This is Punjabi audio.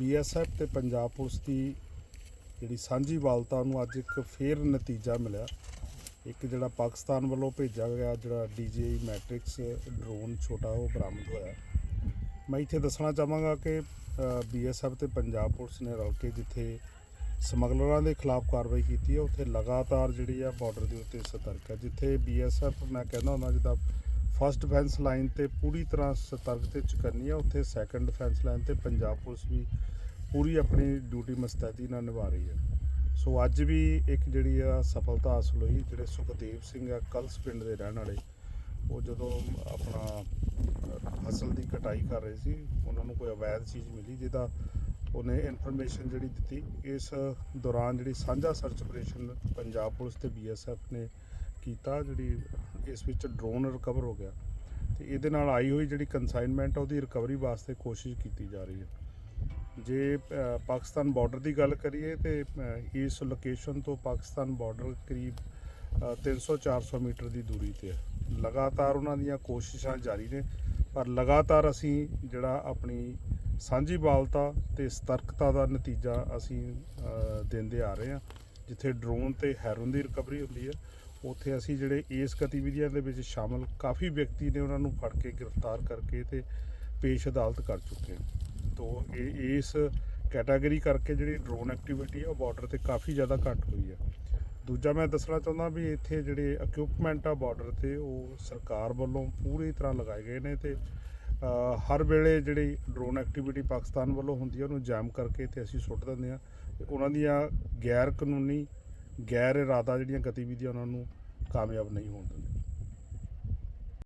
ਬੀਐਸਐਫ ਤੇ ਪੰਜਾਬ ਪੁਲਿਸ ਦੀ ਜਿਹੜੀ ਸਾਂਝੀ ਵਾਲਤਾ ਨੂੰ ਅੱਜ ਇੱਕ ਫੇਰ ਨਤੀਜਾ ਮਿਲਿਆ। ਇੱਕ ਜਿਹੜਾ ਪਾਕਿਸਤਾਨ ਵੱਲੋਂ ਭੇਜਿਆ ਗਿਆ ਜਿਹੜਾ DJI ਮੈਟ੍ਰਿਕਸ ਡਰੋਨ ਛੋਟਾ, ਉਹ ਬਰਾਮਦ ਹੋਇਆ। ਮੈਂ ਇੱਥੇ ਦੱਸਣਾ ਚਾਹਾਂਗਾ ਕਿ ਬੀਐਸਐਫ ਤੇ ਪੰਜਾਬ ਪੁਲਿਸ ਨੇ ਰਲ ਕੇ ਜਿੱਥੇ ਸਮਗਲਰਾਂ ਦੇ ਖਿਲਾਫ ਕਾਰਵਾਈ ਕੀਤੀ ਹੈ, ਉੱਥੇ ਲਗਾਤਾਰ ਜਿਹੜੀ ਆ ਬਾਰਡਰ ਦੇ ਉੱਤੇ ਸਤਰਕ ਹੈ। ਜਿੱਥੇ ਬੀਐਸਐਫ, ਮੈਂ ਕਹਿੰਦਾ ਹੁੰਦਾ ਜਿੱਦਾਂ ਫਸਟ ਡਿਫੈਂਸ ਲਾਈਨ ਤੇ ਪੂਰੀ ਤਰ੍ਹਾਂ ਸਤਰਕ ਤੇ ਚੁਕੰਨੀ ਆ। ਉੱਥੇ ਸੈਕੰਡ ਡਿਫੈਂਸ ਲਾਈਨ ਤੇ ਪੰਜਾਬ ਪੁਲਿਸ ਵੀ ਪੂਰੀ ਆਪਣੀ ਡਿਊਟੀ ਮਸਤੈਦੀ ਨਾਲ ਨਿਭਾ ਰਹੀ ਹੈ ਸੋ ਅੱਜ ਵੀ ਇੱਕ ਜਿਹੜੀ ਆ ਸਫਲਤਾ ਹਾਸਲ ਹੋਈ, ਜਿਹੜੇ ਸੁਖਦੇਵ ਸਿੰਘ ਆ, ਕਲਸ ਪਿੰਡ ਦੇ ਰਹਿਣ ਵਾਲੇ, ਉਹ ਜਦੋਂ ਆਪਣਾ ਫਸਲ ਦੀ ਕਟਾਈ ਕਰ ਰਹੇ ਸੀ, ਉਹਨਾਂ ਨੂੰ ਕੋਈ ਅਵੈਧ ਚੀਜ਼ ਮਿਲੀ ਜਿਹਦਾ ਉਹਨੇ ਇਨਫੋਰਮੇਸ਼ਨ ਜਿਹੜੀ ਦਿੱਤੀ। ਇਸ ਦੌਰਾਨ ਜਿਹੜੀ ਸਾਂਝਾ ਸਰਚ ਆਪਰੇਸ਼ਨ ਪੰਜਾਬ ਪੁਲਿਸ ਤੇ ਬੀਐਸਐਫ ਨੇ ਕੀਤਾ, ਜਿਹੜੀ ਇਸ ਵਿੱਚ ਡਰੋਨ ਰਿਕਵਰ ਹੋ ਗਿਆ। ਤੇ ਇਹਦੇ ਨਾਲ ਆਈ ਹੋਈ ਜਿਹੜੀ ਕਨਸਾਈਨਮੈਂਟ ਆ, ਉਹਦੀ ਰਿਕਵਰੀ ਵਾਸਤੇ ਕੋਸ਼ਿਸ਼ ਕੀਤੀ ਜਾ ਰਹੀ ਹੈ। ਜੇ ਪਾਕਿਸਤਾਨ ਬਾਰਡਰ ਦੀ ਗੱਲ ਕਰੀਏ ਤੇ ਇਸ ਲੋਕੇਸ਼ਨ ਤੋਂ ਪਾਕਿਸਤਾਨ ਬਾਰਡਰ ਕਰੀਬ 300-400 ਮੀਟਰ ਦੀ ਦੂਰੀ ਤੇ ਹੈ। ਲਗਾਤਾਰ ਉਹਨਾਂ ਦੀਆਂ ਕੋਸ਼ਿਸ਼ਾਂ ਜਾਰੀ ਨੇ, ਪਰ ਲਗਾਤਾਰ ਅਸੀਂ ਜਿਹੜਾ ਆਪਣੀ ਸਾਂਝੀ ਬਾਲਤਾ ਤੇ ਸਤਰਕਤਾ ਦਾ ਨਤੀਜਾ ਅਸੀਂ ਦਿੰਦੇ ਆ ਰਹੇ ਹਾਂ, ਜਿੱਥੇ ਡਰੋਨ ਤੇ ਹੈਰੋਨ ਦੀ ਰਿਕਵਰੀ ਹੁੰਦੀ ਹੈ। ਉੱਥੇ ਅਸੀਂ ਜਿਹੜੇ ਇਸ ਗਤੀਵਿਧੀਆਂ ਦੇ ਵਿੱਚ ਸ਼ਾਮਲ ਕਾਫੀ ਵਿਅਕਤੀ ਨੇ ਉਹਨਾਂ ਨੂੰ ਫੜ ਕੇ ਗ੍ਰਿਫਤਾਰ ਕਰਕੇ ਤੇ ਪੇਸ਼ ਅਦਾਲਤ ਕਰ ਚੁੱਕੇ ਹਾਂ ਤੋ ਇਹ ਇਸ ਕੈਟਾਗਰੀ ਕਰਕੇ ਜਿਹੜੀ ਡਰੋਨ ਐਕਟੀਵਿਟੀ ਆ ਉਹ ਬਾਰਡਰ ਤੇ ਕਾਫੀ ਜ਼ਿਆਦਾ ਘੱਟ ਹੋਈ ਹੈ। ਦੂਜਾ ਮੈਂ ਦੱਸਣਾ ਚਾਹੁੰਦਾ ਵੀ ਇੱਥੇ ਜਿਹੜੇ ਇਕਵਿਪਮੈਂਟ ਆ ਬਾਰਡਰ ਤੇ ਉਹ ਸਰਕਾਰ ਵੱਲੋਂ ਪੂਰੀ ਤਰ੍ਹਾਂ ਲਗਾਏ ਗਏ ਨੇ ਤੇ ਹਰ ਵੇਲੇ ਜਿਹੜੀ ਡਰੋਨ ਐਕਟੀਵਿਟੀ ਪਾਕਿਸਤਾਨ ਵੱਲੋਂ ਹੁੰਦੀ ਹੈ ਉਹਨੂੰ ਜੈਮ ਕਰਕੇ ਤੇ ਅਸੀਂ ਸੁੱਟ ਦਿੰਦੇ ਆ। ਉਹਨਾਂ ਦੀਆਂ ਗੈਰ ਕਾਨੂੰਨੀ ਗੈਰ ਇਰਾਦਾ ਜਿਹੜੀਆਂ ਗਤੀਵਿਧੀਆਂ ਉਹਨਾਂ ਨੂੰ ਕਾਮਯਾਬ ਨਹੀਂ ਹੋਣ ਦਿੰਦੇ।